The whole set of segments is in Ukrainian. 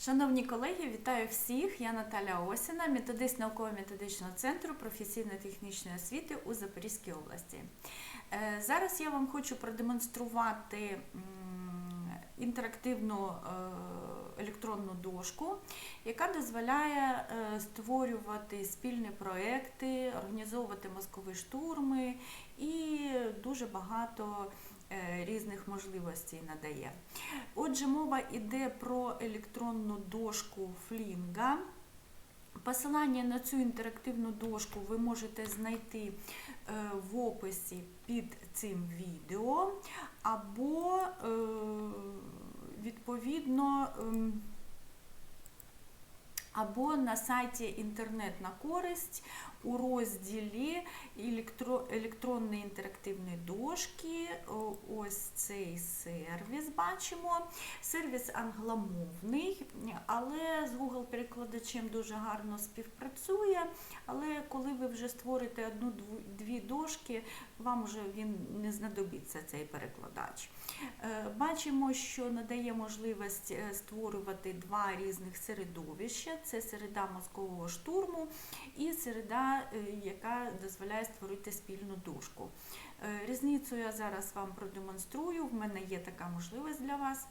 Шановні колеги, вітаю всіх! Я Наталя Осіна, методист науково-методичного центру професійно-технічної освіти у Запорізькій області. Е, Зараз я вам хочу продемонструвати інтерактивну е, електронну дошку, яка дозволяє е, створювати спільні проекти, організовувати мозкові штурми і дуже багато різних можливостей надає. Отже, мова йде про електронну дошку Флінга. Посилання на цю інтерактивну дошку ви можете знайти е, в описі під цим відео, або е, відповідно. ем, або на сайті Інтернет на користь у розділі електро, електронної інтерактивної дошки. Ось цей сервіс бачимо. Сервіс англомовний, але з Google перекладачем дуже гарно співпрацює. Але коли ви вже створите одну-дві дошки, вам вже він не знадобиться цей перекладач. Е, Бачимо, що надає можливість е, створювати два різних середовища: це середа мозкового штурму і середа, е, яка дозволяє створити спільну дошку. Е, Різницю я зараз вам продемонструю. В мене є така можливість для вас.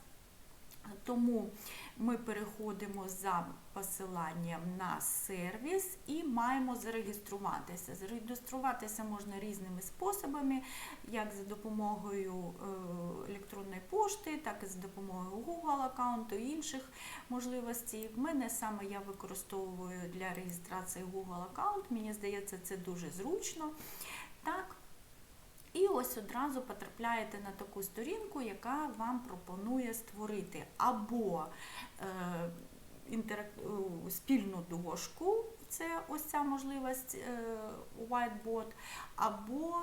Тому ми переходимо за посиланням на сервіс і маємо зареєструватися. Зареєструватися можна різними способами, як за допомогою е, електронної пошти, так і за допомогою Google аккаунту і інших можливостей. В мене саме я використовую для реєстрації Google аккаунт. Мені здається, це дуже зручно. Так, і ось одразу потрапляєте на таку сторінку, яка вам пропонує створити або е, інтерак... спільну дошку, це ось ця можливість е, whiteboard, або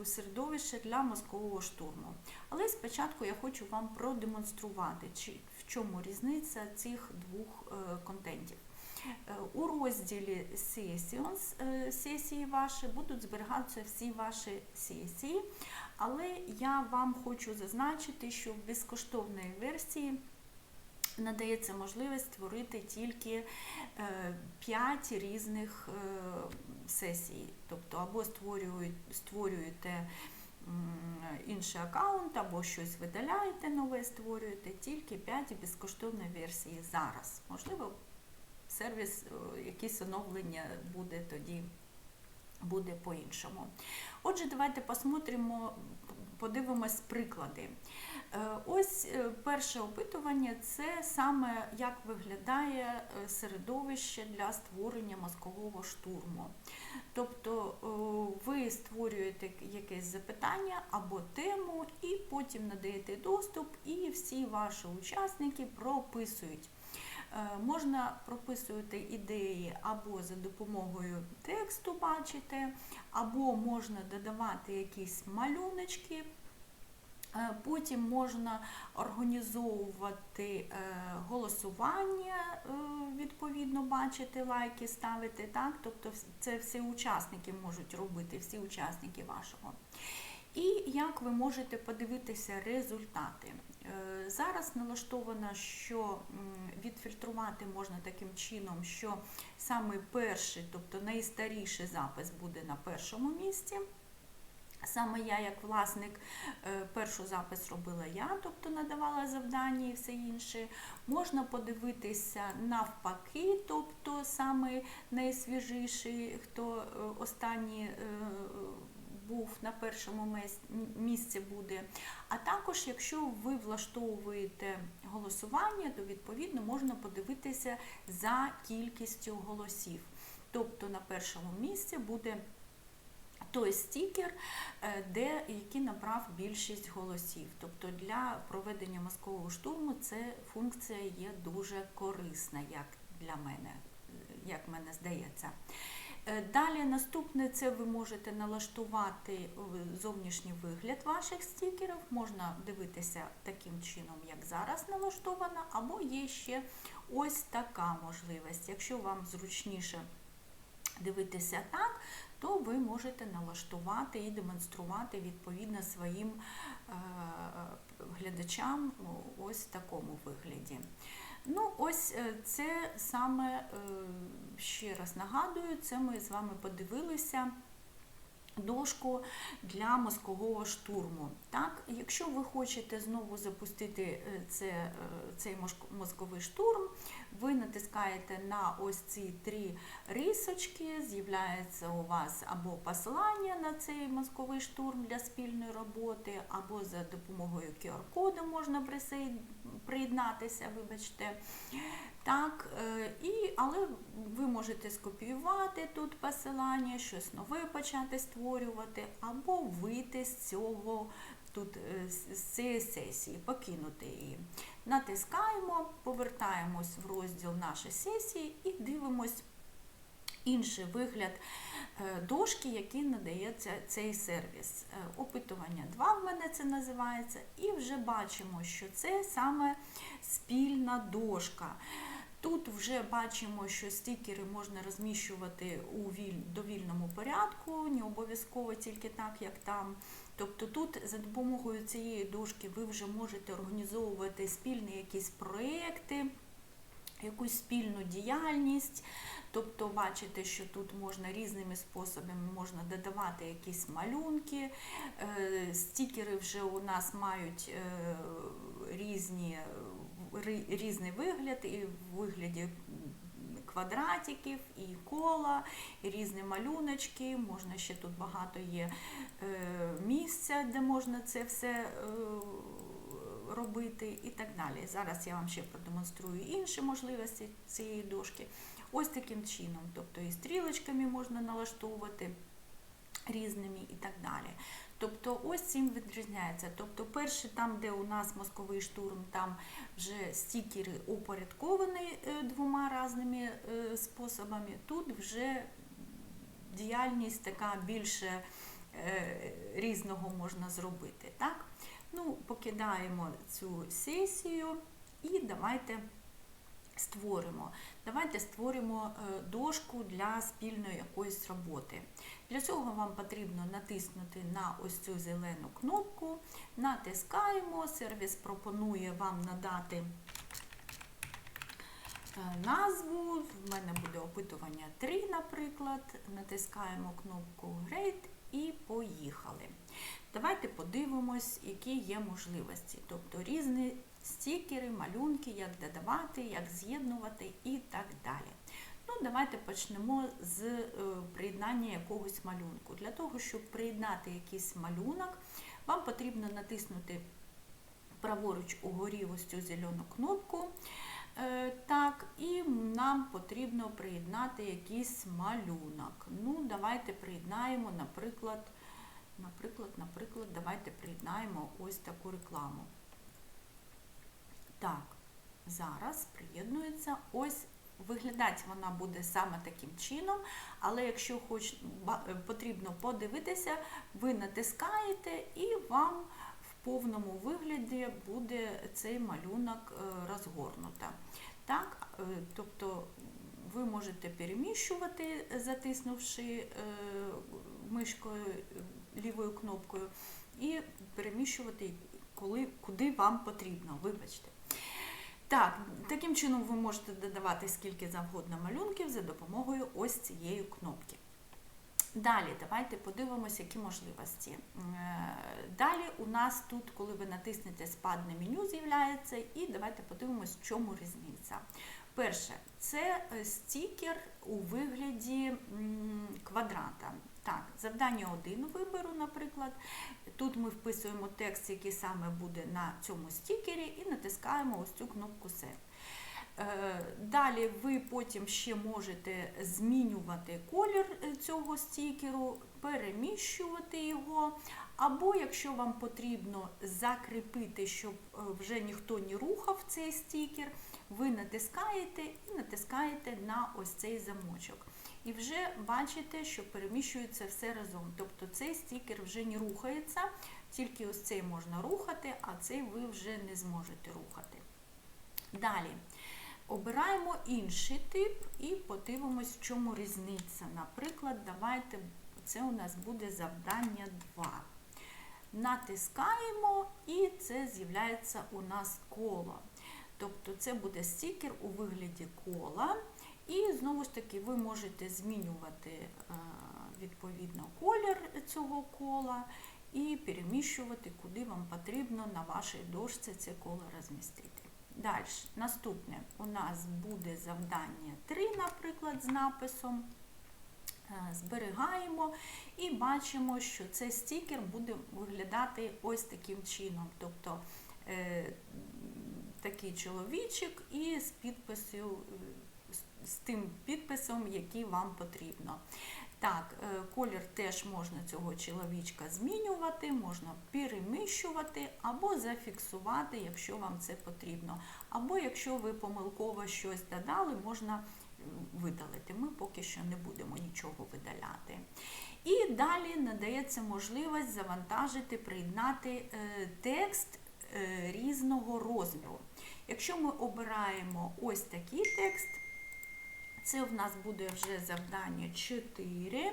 е, середовище для мозкового штурму. Але спочатку я хочу вам продемонструвати, чи, в чому різниця цих двох е, контентів. Е, У розділі Sessions е, сесії ваші будуть зберігатися всі ваші сесії, але я вам хочу зазначити, що в безкоштовній версії надається можливість створити тільки 5 різних е, сесій. Тобто або створюєте інший аккаунт, або щось видаляєте, нове створюєте, тільки 5 безкоштовної версії зараз. Можливо, сервіс, е, якісь оновлення буде тоді буде по-іншому. Отже, давайте посмотримо, подивимось приклади. Е, Ось е, перше опитування це саме як виглядає середовище для створення мозкового штурму. Тобто ви створюєте якесь запитання або тему, і потім надаєте доступ, і всі ваші учасники прописують. Е, Можна прописувати ідеї або за допомогою тексту бачите, або можна додавати якісь малюночки. Е, Потім можна організовувати е, голосування, відповідно, бачити, лайки ставити, так? Тобто це всі учасники можуть робити, всі учасники вашого. І як ви можете подивитися результати? Е, Зараз налаштовано, що відфільтрувати можна таким чином, що саме перший, тобто найстаріший запис буде на першому місці. Саме я, як власник, е, першу запис робила я, тобто надавала завдання і все інше. Можна подивитися навпаки, тобто саме найсвіжіший, хто е, останній е, був на першому місці буде. А також, якщо ви влаштовуєте голосування, то відповідно можна подивитися за кількістю голосів. Тобто на першому місці буде той стікер, е, де який набрав більшість голосів. Тобто для проведення мозкового штурму це функція є дуже корисна, як для мене, е, як мене здається. Е, Далі наступне це ви можете налаштувати е, зовнішній вигляд ваших стікерів. Можна дивитися таким чином, як зараз налаштовано, або є ще ось така можливість. Якщо вам зручніше дивитися так, то ви можете налаштувати і демонструвати відповідно своїм е, глядачам ось в такому вигляді. Ну, ось е, це саме, е, ще раз нагадую, це ми з вами подивилися дошку для мозкового штурму. Так, якщо ви хочете знову запустити е, це, е, цей мозковий штурм, ви натискаєте на ось ці три рисочки, з'являється у вас або посилання на цей мозковий штурм для спільної роботи, або за допомогою QR-коду можна приєднатися, вибачте. Так, е, і, але ви можете скопіювати тут посилання, щось нове почати створювати, або вийти з цього тут е, з цієї сесії, покинути її. Натискаємо, повертаємось в розділ нашої сесії і дивимось інший вигляд е, дошки, який надається цей сервіс. Опитування 2 в мене це називається, і вже бачимо, що це саме спільна дошка. Тут вже бачимо, що стікери можна розміщувати у віль... довільному порядку, не обов'язково тільки так, як там. Тобто тут за допомогою цієї дошки ви вже можете організовувати спільні якісь проекти, якусь спільну діяльність. Тобто бачите, що тут можна різними способами можна додавати якісь малюнки. Е, Стікери вже у нас мають е, різні, ри- різний вигляд, і в вигляді квадратиків, і кола, і різні малюночки. Можна ще тут багато є е, місця, де можна це все е, робити і так далі. Зараз я вам ще продемонструю інші можливості цієї дошки. Ось таким чином, тобто і стрілочками можна налаштовувати різними і так далі. Тобто ось цим відрізняється. Тобто, перше, там, де у нас мозковий штурм, там вже стікери упорядковані е, двома різними е, способами. Тут вже діяльність така більше е, різного можна зробити. Так? Ну, покидаємо цю сесію і давайте створимо. Давайте створимо е, дошку для спільної якоїсь роботи. Для цього вам потрібно натиснути на ось цю зелену кнопку, натискаємо, сервіс пропонує вам надати е, назву. В мене буде опитування 3, наприклад. Натискаємо кнопку Great і поїхали. Давайте подивимось, які є можливості. Тобто різні стікери, малюнки, як додавати, як з'єднувати і так далі. Ну, давайте почнемо з е, приєднання якогось малюнку. Для того, щоб приєднати якийсь малюнок, вам потрібно натиснути праворуч угорі ось цю зелену кнопку. Е, Так, і нам потрібно приєднати якийсь малюнок. Ну, давайте приєднаємо, наприклад, наприклад, наприклад, давайте приєднаємо ось таку рекламу. Так, зараз приєднується ось. Виглядати вона буде саме таким чином, але якщо хоч потрібно подивитися, ви натискаєте і вам в повному вигляді буде цей малюнок е, розгорнуто. Так, е, тобто ви можете переміщувати, затиснувши е, мишкою е, лівою кнопкою, і переміщувати коли, куди вам потрібно, вибачте. Так, таким чином ви можете додавати скільки завгодно малюнків за допомогою ось цієї кнопки. Далі, давайте подивимося, які можливості. Е, Далі у нас тут, коли ви натиснете спадне меню, з'являється, і давайте подивимося, в чому різниця. Перше, це е, стікер у вигляді квадрата. Так, завдання 1 виберу, наприклад. Тут ми вписуємо текст, який саме буде на цьому стікері, і натискаємо ось цю кнопку Save. Е, Далі ви потім ще можете змінювати колір е, цього стікеру, переміщувати його, або якщо вам потрібно закріпити, щоб е, вже ніхто не рухав цей стікер, ви натискаєте і натискаєте на ось цей замочок. І вже бачите, що переміщується все разом. Тобто цей стікер вже не рухається, тільки ось цей можна рухати, а цей ви вже не зможете рухати. Далі. Обираємо інший тип і подивимось, в чому різниця. Наприклад, давайте, це у нас буде завдання 2. Натискаємо, і це з'являється у нас коло. Тобто це буде стікер у вигляді кола. І знову ж таки ви можете змінювати е, відповідно колір цього кола і переміщувати, куди вам потрібно на вашій дошці це коло розмістити. Далі, наступне у нас буде завдання 3, наприклад, з написом. Е, Зберігаємо і бачимо, що цей стікер буде виглядати ось таким чином. Тобто е, такий чоловічок і з підписю, з- тим підписом, який вам потрібно. Так, е, колір теж можна цього чоловічка змінювати, можна переміщувати або зафіксувати, якщо вам це потрібно. Або якщо ви помилково щось додали, можна видалити. Ми поки що не будемо нічого видаляти. І далі надається можливість завантажити, приєднати е, текст е, різного розміру. Якщо ми обираємо ось такий текст, це в нас буде вже завдання 4,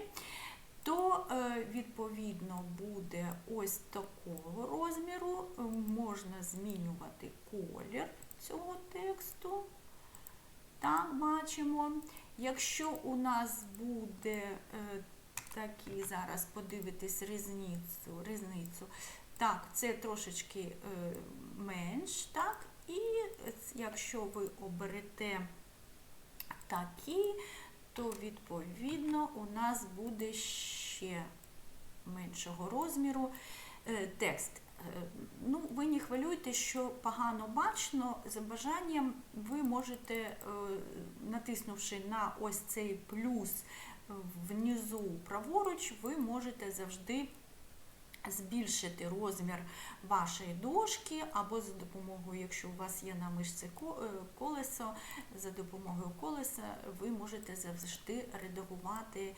то е, відповідно буде ось такого розміру. Е, Можна змінювати колір цього тексту. Так, бачимо. Якщо у нас буде е, такий, зараз подивитись різницю, різницю. Так, це трошечки менш, так, і якщо ви оберете такі, то відповідно у нас буде ще меншого розміру е, текст. Е, Ну, ви не хвилюйте, що погано бачно. За бажанням ви можете, е, натиснувши на ось цей плюс внизу праворуч, ви можете завжди збільшити розмір вашої дошки, або за допомогою, якщо у вас є на мишці е, колесо, за допомогою колеса ви можете завжди редагувати е,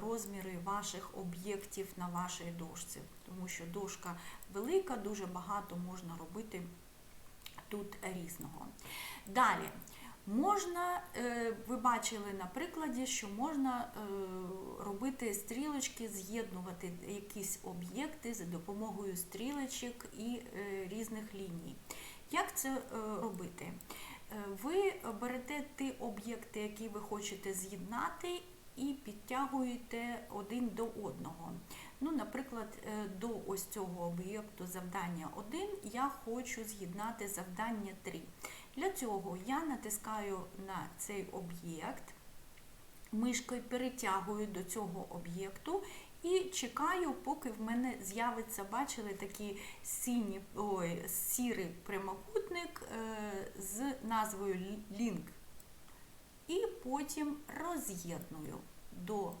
розміри ваших об'єктів на вашій дошці, тому що дошка велика, дуже багато можна робити тут різного. Далі. Можна, е, ви бачили на прикладі, що можна е, робити стрілочки, з'єднувати якісь об'єкти за допомогою стрілочок і е, різних ліній. Як це робити? Ви берете ті об'єкти, які ви хочете з'єднати, і підтягуєте один до одного. Ну, наприклад, до ось цього об'єкту завдання 1 я хочу з'єднати завдання 3. Для цього я натискаю на цей об'єкт, мишкою перетягую до цього об'єкту і чекаю, поки в мене з'явиться, бачили, такий синій, ой, сірий прямокутник е, з назвою Link. І потім роз'єдную до,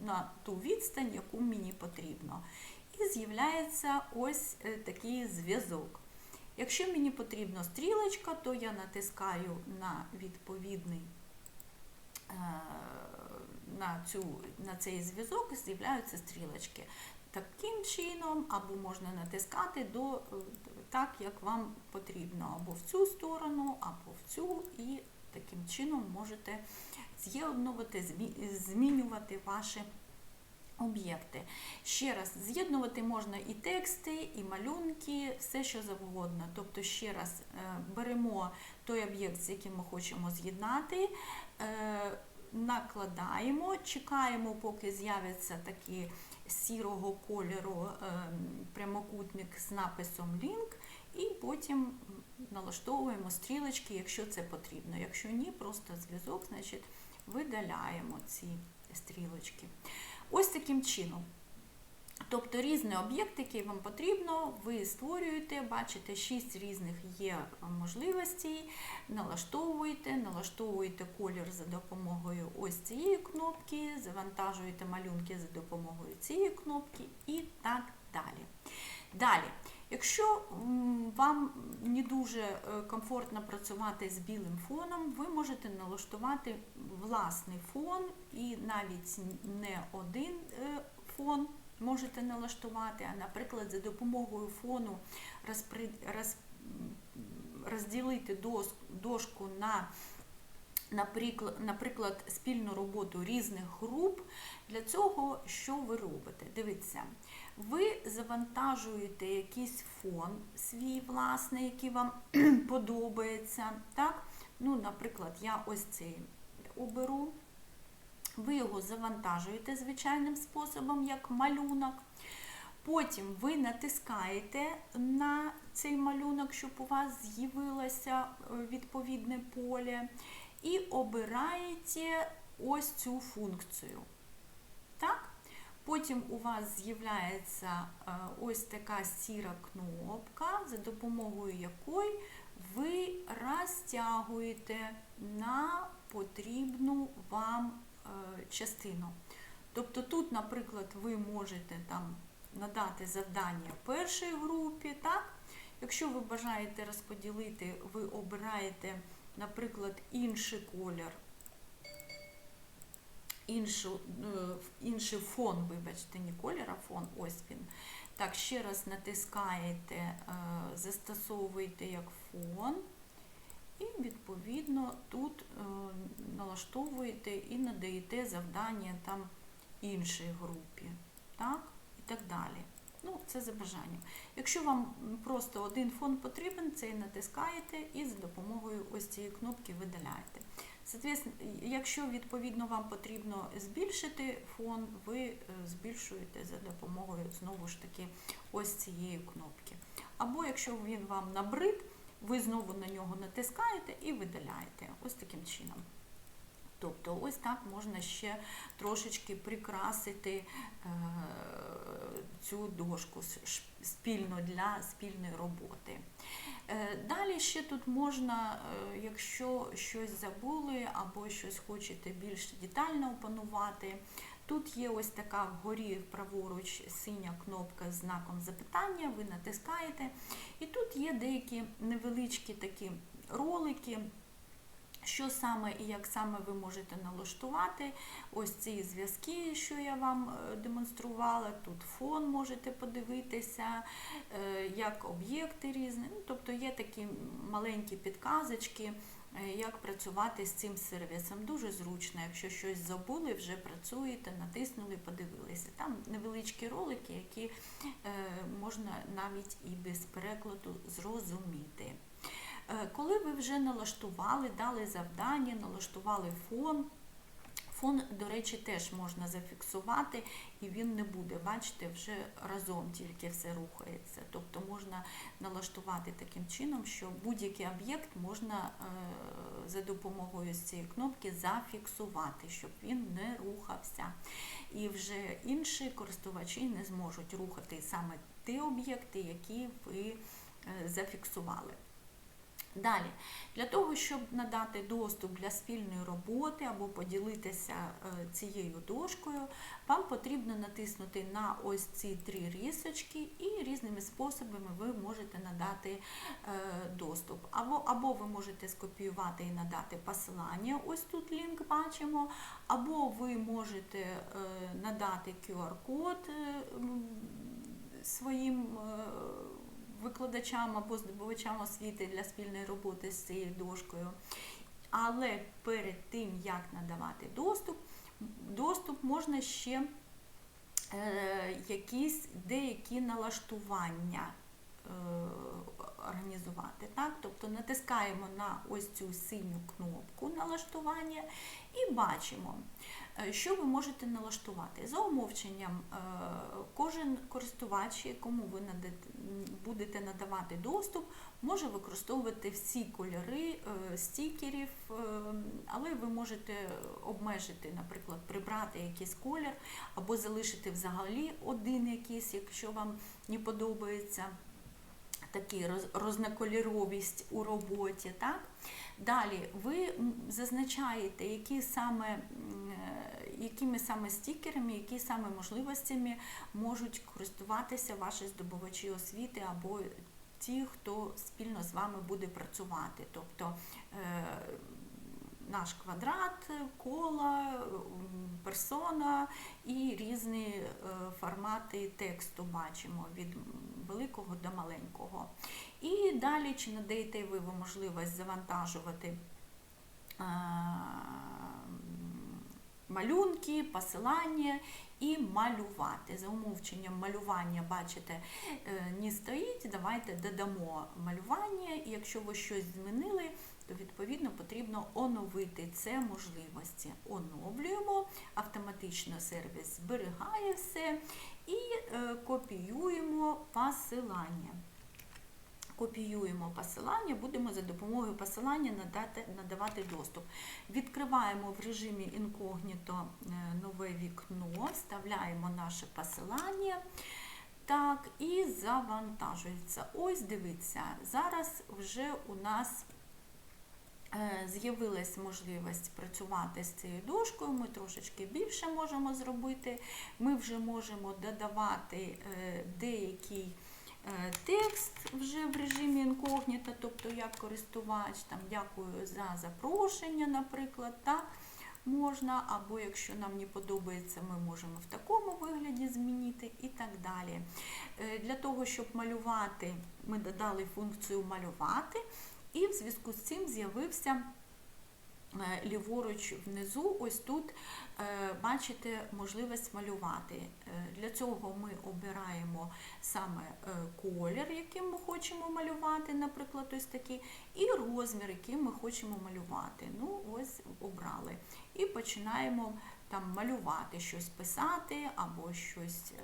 на ту відстань, яку мені потрібно. І з'являється ось е, такий зв'язок. Якщо мені потрібна стрілочка, то я натискаю на відповідний е, на, цю, на цей зв'язок і з'являються стрілочки. Таким чином, або можна натискати до, е, так, як вам потрібно, або в цю сторону, або в цю, і таким чином можете з'єднувати, змінювати ваші об'єкти. Ще раз, з'єднувати можна і тексти, і малюнки, все що завгодно. Тобто, ще раз е, беремо той об'єкт, з яким ми хочемо з'єднати, е, накладаємо, чекаємо, поки з'явиться такий сірого кольору е, прямокутник з написом Link, і потім налаштовуємо стрілочки, якщо це потрібно. Якщо ні, просто зв'язок, значить видаляємо ці стрілочки. Ось таким чином. Тобто різний об'єкт, який вам потрібно, ви створюєте, бачите, 6 різних є можливостей, налаштовуєте, налаштовуєте колір за допомогою ось цієї кнопки, завантажуєте малюнки за допомогою цієї кнопки і так далі. Далі, якщо вам не дуже е, комфортно працювати з білим фоном, ви можете налаштувати власний фон і навіть не один е, фон можете налаштувати, а, наприклад, за допомогою фону розпри... роз... розділити дос- дошку на наприклад, наприклад, спільну роботу різних груп. Для цього що ви робите? Дивіться, ви завантажуєте якийсь фон свій власний, який вам подобається. Так? Ну, Наприклад, я ось цей оберу. Ви його завантажуєте звичайним способом, як малюнок. Потім ви натискаєте на цей малюнок, щоб у вас з'явилося е, відповідне поле, і обираєте ось цю функцію. Так? Потім у вас з'являється е, ось така сіра кнопка, за допомогою якої ви розтягуєте на потрібну вам е, частину. Тобто тут, наприклад, ви можете там надати завдання першій групі. так? Якщо ви бажаєте розподілити, ви обираєте, наприклад, інший колір, іншу, е, інший фон, вибачте, не колір, а фон, ось він. Так, ще раз натискаєте, е, застосовуєте як фон. І, відповідно, тут е, налаштовуєте і надаєте завдання там іншій групі. Так? І так далі. Ну, це за бажанням. Якщо вам просто один фон потрібен, цей натискаєте і за допомогою ось цієї кнопки видаляєте. Соответственно, якщо відповідно вам потрібно збільшити фон, ви е, збільшуєте за допомогою знову ж таки ось цієї кнопки. Або якщо він вам набрид, ви знову на нього натискаєте і видаляєте. Ось таким чином. Тобто ось так можна ще трошечки прикрасити е, цю дошку спільно для спільної роботи. Е, далі ще тут можна, е, якщо щось забули або щось хочете більш детально опанувати, тут є ось така вгорі праворуч синя кнопка з знаком запитання, ви натискаєте, і тут є деякі невеличкі такі ролики. Що саме і як саме ви можете налаштувати ось ці зв'язки, що я вам е, демонструвала. Тут фон можете подивитися, е, як об'єкти різні. Ну, Тобто є такі маленькі підказочки, е, як працювати з цим сервісом. Дуже зручно, якщо щось забули, вже працюєте, натиснули, подивилися. Там невеличкі ролики, які можна навіть і без перекладу зрозуміти. Е, коли ви вже налаштували, дали завдання, налаштували фон, фон, до речі, теж можна зафіксувати, і він не буде, бачите, вже разом тільки все рухається. Тобто можна налаштувати таким чином, що будь-який об'єкт можна е, за допомогою цієї кнопки зафіксувати, щоб він не рухався. І вже інші користувачі не зможуть рухати саме ті об'єкти, які ви е, зафіксували. Далі, для того, щоб надати доступ для спільної роботи або поділитися е, цією дошкою, вам потрібно натиснути на ось ці три рісочки, і різними способами ви можете надати е, доступ. Або, або ви можете скопіювати і надати посилання, ось тут лінк бачимо, або ви можете е, надати QR-код своїм викладачам або здобувачам освіти для спільної роботи з цією дошкою. Але перед тим, як надавати доступ, доступ можна ще е, якісь деякі налаштування е, організувати. Так? Тобто натискаємо на ось цю синю кнопку налаштування і бачимо, що ви можете налаштувати. За умовченням, е, кожен користувач, якому ви будете надавати доступ, може використовувати всі кольори е, стікерів, але ви можете обмежити, наприклад, прибрати якийсь колір або залишити взагалі один якийсь, якщо вам не подобається такі рознокольоровість у роботі. Так? Далі ви зазначаєте, які саме, якими саме стікерами, які саме можливостями можуть користуватися ваші здобувачі освіти або ті, хто спільно з вами буде працювати. Тобто е, наш квадрат, кола, персона і різні е, формати тексту бачимо від великого до маленького. І далі, чи надаєте ви можливість завантажувати е, малюнки, посилання і малювати. За умовченням малювання, бачите, не стоїть. Давайте додамо малювання, і якщо ви щось змінили, то відповідно потрібно оновити це можливості. Оновлюємо, автоматично сервіс зберігає все і е, копіюємо посилання. Копіюємо посилання, будемо за допомогою посилання надати, надавати доступ. Відкриваємо в режимі інкогніто е, нове вікно, вставляємо наше посилання. Так, і завантажується. Ось дивіться, зараз вже у нас е, з'явилась можливість працювати з цією дошкою. Ми трошечки більше можемо зробити. Ми вже можемо додавати е, деякий текст вже в режимі інкогніто, тобто як користувач, там дякую за запрошення, наприклад. так, Можна, або якщо нам не подобається, ми можемо в такому вигляді змінити і так далі. Е, Для того, щоб малювати, ми додали функцію малювати, і в зв'язку з цим з'явився е, ліворуч внизу, ось тут, е, бачите, можливість малювати. Е, Для цього ми обираємо саме е, колір, яким ми хочемо малювати, наприклад, ось такий, і розмір, яким ми хочемо малювати. Ну, ось обрали. І починаємо там малювати, щось писати або щось е,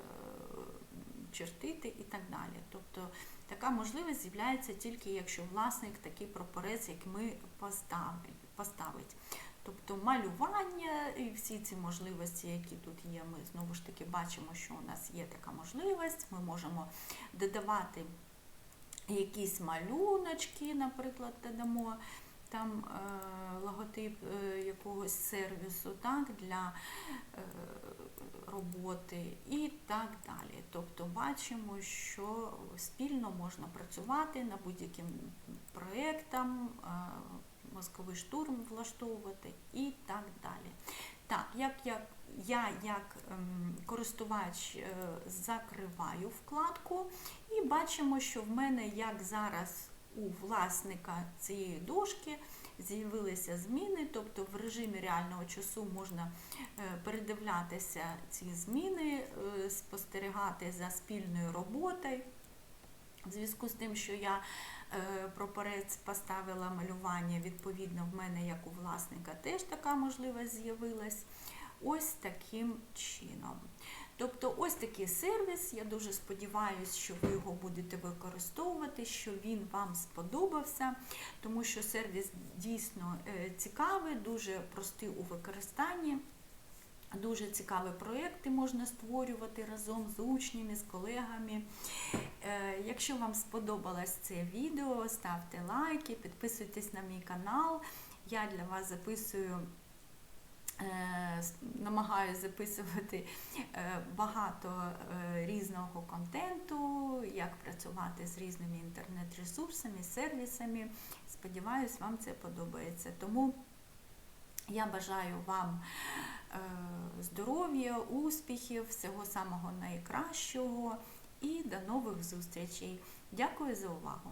чертити і так далі. Тобто така можливість з'являється тільки якщо власник такий прапорець, як ми поставить. Поставить. Тобто малювання і всі ці можливості, які тут є, ми знову ж таки бачимо, що у нас є така можливість. Ми можемо додавати якісь малюночки, наприклад, додамо там е, логотип е, якогось сервісу так, для е, роботи і так далі. Тобто бачимо, що спільно можна працювати над будь-яким проєктом, мозковий штурм влаштовувати і так далі. Так, як я, я як ем, користувач е, закриваю вкладку і бачимо, що в мене як зараз у власника цієї дошки з'явилися зміни, тобто в режимі реального часу можна е, передивлятися ці зміни, е, спостерігати за спільною роботою. В зв'язку з тим, що я е, прапорець поставила малювання, відповідно, в мене, як у власника, теж така можливість з'явилась. Ось таким чином. Тобто ось такий сервіс. Я дуже сподіваюся, що ви його будете використовувати, що він вам сподобався, тому що сервіс дійсно е, цікавий, дуже простий у використанні. Дуже цікаві проєкти можна створювати разом з учнями, з колегами. Е, Якщо вам сподобалось це відео, ставте лайки, підписуйтесь на мій канал. Я для вас записую, е, намагаюся записувати е, багато різного контенту, як працювати з різними інтернет-ресурсами, сервісами. Сподіваюсь, вам це подобається. Тому я бажаю вам е, здоров'я, успіхів, всього самого найкращого і до нових зустрічей. Дякую за увагу!